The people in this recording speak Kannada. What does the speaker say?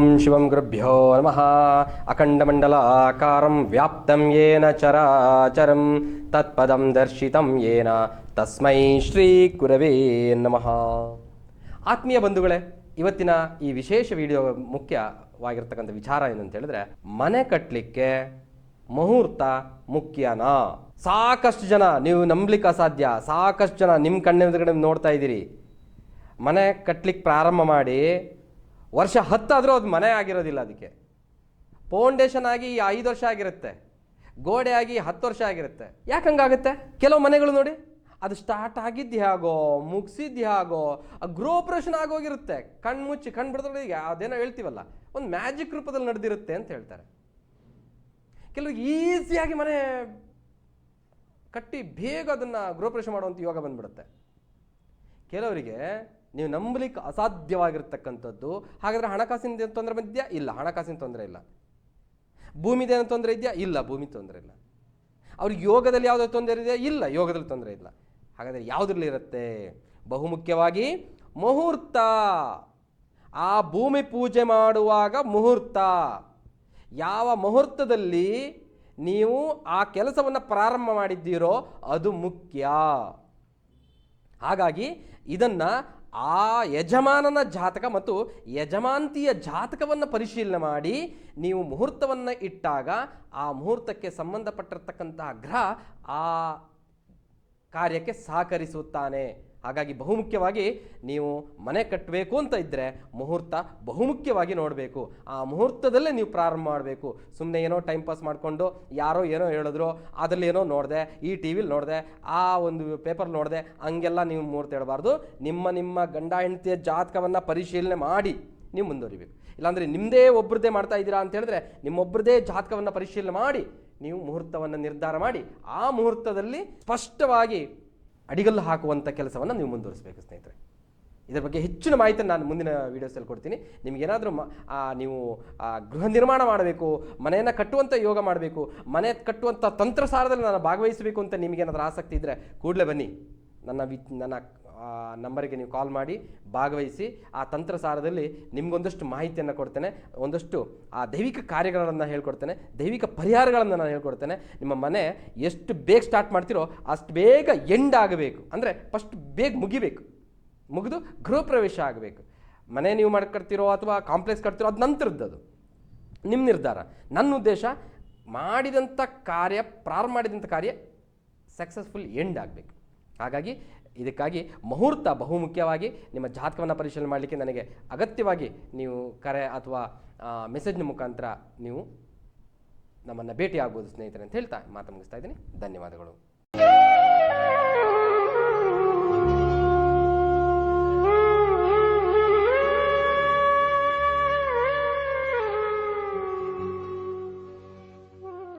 ಓಂ ಶಿವಂ ಗುರುಭ್ಯೋ ನಮಃ ಅಖಂಡಮಂಡಲಾಕಾರಂ ವ್ಯಾಪ್ತಂ ಯೇನ ಚರಾಚರಂ ತತ್ಪದಂ ದರ್ಶಿತಂ ಯೇನ ತಸ್ಮೈ ಶ್ರೀ ಗುರವೇ ನಮಃ ಆತ್ಮೀಯ ಬಂಧುಗಳೇ ಇವತ್ತಿನ ಈ ವಿಶೇಷ ವಿಡಿಯೋ ಮುಖ್ಯವಾಗಿರ್ತಕ್ಕಂಥ ವಿಚಾರ ಏನು ಅಂತ ಹೇಳಿದ್ರೆ, ಮನೆ ಕಟ್ಟಲಿಕ್ಕೆ ಮುಹೂರ್ತ ಮುಖ್ಯನಾ? ಸಾಕಷ್ಟು ಜನ, ನೀವು ನಂಬಲಿಕ್ಕೆ ಅಸಾಧ್ಯ. ಸಾಕಷ್ಟು ಜನ ನಿಮ್ಮ ಕಣ್ಣೆದುರುಗಡೆ ನೋಡ್ತಾ ಇದ್ದೀರಿ. ಮನೆ ಕಟ್ಟಲಿಕ್ಕೆ ಪ್ರಾರಂಭ ಮಾಡಿ ವರ್ಷ ಹತ್ತಾದರೂ ಅದು ಮನೆ ಆಗಿರೋದಿಲ್ಲ ಅದಕ್ಕೆ. ಫೌಂಡೇಶನ್ ಆಗಿ ಐದು ವರ್ಷ ಆಗಿರುತ್ತೆ. ಗೋಡೆ ಆಗಿ ಹತ್ತು ವರ್ಷ ಆಗಿರುತ್ತೆ. ಯಾಕೆ ಹಂಗಾಗುತ್ತೆ? ಕೆಲವು ಮನೆಗಳು ನೋಡಿ, ಅದು ಸ್ಟಾರ್ಟ್ ಆಗಿದ್ದು ಹೇಗೋ ಮುಗಿಸಿದ್ದು ಹೇಗೋ ಗೃಹಪ್ರವೇಶನ ಆಗೋಗಿರುತ್ತೆ. ಕಣ್ಣು ಮುಚ್ಚಿ, ಕಣ್ಣು ಬಿಡ್ದೊಳಗೆ ಅದೇನೋ ಹೇಳ್ತೀವಲ್ಲ, ಒಂದು ಮ್ಯಾಜಿಕ್ ರೂಪದಲ್ಲಿ ನಡೆದಿರುತ್ತೆ ಅಂತ ಹೇಳ್ತಾರೆ. ಕೆಲವು ಈಸಿಯಾಗಿ ಮನೆ ಕಟ್ಟಿ ಬೇಗ ಅದನ್ನು ಗೃಹಪ್ರವೇಶ ಮಾಡುವಂಥ ಯೋಗ ಬಂದ್ಬಿಡುತ್ತೆ. ಕೆಲವರಿಗೆ ನೀವು ನಂಬಲಿಕ್ಕೆ ಅಸಾಧ್ಯವಾಗಿರ್ತಕ್ಕಂಥದ್ದು. ಹಾಗಾದರೆ ಹಣಕಾಸಿನ ತೊಂದರೆ ಬಂದಿದೆಯಾ ಇಲ್ಲ. ಹಣಕಾಸಿನ ತೊಂದರೆ ಇಲ್ಲ. ಭೂಮಿದೇನು ತೊಂದರೆ ಇದೆಯಾ? ಇಲ್ಲ. ಭೂಮಿ ತೊಂದರೆ ಇಲ್ಲ. ಅವ್ರಿಗೆ ಯೋಗದಲ್ಲಿ ಯಾವುದೋ ತೊಂದರೆ ಇದೆಯಾ? ಇಲ್ಲ. ಯೋಗದಲ್ಲಿ ತೊಂದರೆ ಇಲ್ಲ. ಹಾಗಾದರೆ ಯಾವುದ್ರಲ್ಲಿ ಇರುತ್ತೆ? ಬಹುಮುಖ್ಯವಾಗಿ ಮುಹೂರ್ತ. ಆ ಭೂಮಿ ಪೂಜೆ ಮಾಡುವಾಗ ಮುಹೂರ್ತ. ಯಾವ ಮುಹೂರ್ತದಲ್ಲಿ ನೀವು ಆ ಕೆಲಸವನ್ನು ಪ್ರಾರಂಭ ಮಾಡಿದ್ದೀರೋ ಅದು ಮುಖ್ಯ. ಹಾಗಾಗಿ ಇದನ್ನ ಆ ಯಜಮಾನನ ಜಾತಕ ಮತ್ತು ಯಜಮಾಂತಿಯ ಜಾತಕವನ್ನು ಪರಿಶೀಲನೆ ಮಾಡಿ, ನೀವು ಮುಹೂರ್ತವನ್ನು ಇಟ್ಟಾಗ ಆ ಮುಹೂರ್ತಕ್ಕೆ ಸಂಬಂಧಪಟ್ಟಿರ್ತಕ್ಕಂತಹ ಗ್ರಹ ಆ ಕಾರ್ಯಕ್ಕೆ ಸಹಕರಿಸುತ್ತಾನೆ. ಹಾಗಾಗಿ ಬಹುಮುಖ್ಯವಾಗಿ ನೀವು ಮನೆ ಕಟ್ಟಬೇಕು ಅಂತ ಇದ್ದರೆ ಮುಹೂರ್ತ ಬಹುಮುಖ್ಯವಾಗಿ ನೋಡಬೇಕು. ಆ ಮುಹೂರ್ತದಲ್ಲೇ ನೀವು ಪ್ರಾರಂಭ ಮಾಡಬೇಕು. ಸುಮ್ಮನೆ ಏನೋ ಟೈಮ್ ಪಾಸ್ ಮಾಡಿಕೊಂಡು ಯಾರೋ ಏನೋ ಹೇಳಿದ್ರು, ಅದರಲ್ಲಿ ಏನೋ ನೋಡಿದೆ, ಈ ಟಿ ವಿಲಿ ನೋಡಿದೆ, ಆ ಒಂದು ಪೇಪರ್ ನೋಡಿದೆ, ಹಂಗೆಲ್ಲ ನೀವು ಮುಹೂರ್ತ ಹೇಳಬಾರ್ದು ನಿಮ್ಮ ನಿಮ್ಮ ಗಂಡ ಹೆಂಡತಿಯ ಜಾತಕವನ್ನು ಪರಿಶೀಲನೆ ಮಾಡಿ ನೀವು ಮುಂದುವರಿಬೇಕು. ಇಲ್ಲಾಂದರೆ ನಿಮ್ಮದೇ ಒಬ್ಬರದೇ ಮಾಡ್ತಾ ಇದ್ದೀರಾ ಅಂತ ಹೇಳಿದ್ರೆ ನಿಮ್ಮೊಬ್ಬರದೇ ಜಾತಕವನ್ನು ಪರಿಶೀಲನೆ ಮಾಡಿ, ನೀವು ಮುಹೂರ್ತವನ್ನು ನಿರ್ಧಾರ ಮಾಡಿ, ಆ ಮುಹೂರ್ತದಲ್ಲಿ ಸ್ಪಷ್ಟವಾಗಿ ಅಡಿಗಲ್ಲು ಹಾಕುವಂಥ ಕೆಲಸವನ್ನು ನೀವು ಮುಂದುವರಿಸಬೇಕು, ಸ್ನೇಹಿತರೆ. ಇದರ ಬಗ್ಗೆ ಹೆಚ್ಚಿನ ಮಾಹಿತಿಯನ್ನು ನಾನು ಮುಂದಿನ ವೀಡಿಯೋಸಲ್ಲಿ ಕೊಡ್ತೀನಿ. ನಿಮಗೇನಾದರೂ ಮ ನೀವು ಗೃಹ ನಿರ್ಮಾಣ ಮಾಡಬೇಕು, ಮನೆಯನ್ನು ಕಟ್ಟುವಂಥ ಯೋಗ ಮಾಡಬೇಕು, ಮನೆ ಕಟ್ಟುವಂಥ ತಂತ್ರಸಾರದಲ್ಲಿ ನಾನು ಭಾಗವಹಿಸಬೇಕು ಅಂತ ನಿಮಗೇನಾದರೂ ಆಸಕ್ತಿ ಇದ್ದರೆ ಕೂಡಲೇ ಬನ್ನಿ. ನನ್ನ ವಿ ನನ್ನ ನಂಬರಿಗೆ ನೀವು ಕಾಲ್ ಮಾಡಿ ಭಾಗವಹಿಸಿ ಆ ತಂತ್ರಸಾರದಲ್ಲಿ ನಿಮಗೊಂದಷ್ಟು ಮಾಹಿತಿಯನ್ನು ಕೊಡ್ತೇನೆ. ಒಂದಷ್ಟು ಆ ದೈವಿಕ ಕಾರ್ಯಗಳನ್ನು ಹೇಳ್ಕೊಡ್ತೇನೆ. ದೈವಿಕ ಪರಿಹಾರಗಳನ್ನು ನಾನು ಹೇಳ್ಕೊಡ್ತೇನೆ. ನಿಮ್ಮ ಮನೆ ಎಷ್ಟು ಬೇಗ ಸ್ಟಾರ್ಟ್ ಮಾಡ್ತೀರೋ ಅಷ್ಟು ಬೇಗ ಎಂಡ್ ಆಗಬೇಕು. ಅಂದರೆ ಫಸ್ಟ್ ಬೇಗ ಮುಗಿಬೇಕು. ಮುಗಿದು ಗೃಹ ಪ್ರವೇಶ ಆಗಬೇಕು. ಮನೆ ನೀವು ಮಾಡ್ಕೊಡ್ತಿರೋ ಅಥವಾ ಕಾಂಪ್ಲೆಕ್ಸ್ ಕಟ್ತಿರೋ ಅದು ನಂತರದ್ದು ಅದು. ನಿಮ್ಮ ನಿರ್ಧಾರ. ನನ್ನ ಉದ್ದೇಶ ಮಾಡಿದಂಥ ಕಾರ್ಯ, ಪ್ರಾರಂಭ ಮಾಡಿದಂಥ ಕಾರ್ಯ ಸಕ್ಸಸ್ಫುಲ್ ಎಂಡ್ ಆಗಬೇಕು. ಹಾಗಾಗಿ ಇದಕ್ಕಾಗಿ ಮುಹೂರ್ತ ಬಹುಮುಖ್ಯವಾಗಿ ನಿಮ್ಮ ಜಾತಕವನ್ನು ಪರಿಶೀಲನೆ ಮಾಡಲಿಕ್ಕೆ ನನಗೆ ಅಗತ್ಯವಾಗಿ ನೀವು ಕರೆ ಅಥವಾ ಮೆಸೇಜ್ನ ಮುಖಾಂತರ ನೀವು ನಮ್ಮನ್ನು ಭೇಟಿಯಾಗ್ಬೋದು ಸ್ನೇಹಿತರೆ ಅಂತ ಹೇಳ್ತಾ ಮಾತು ಮುಗಿಸ್ತಾ ಇದ್ದೀನಿ. ಧನ್ಯವಾದಗಳು.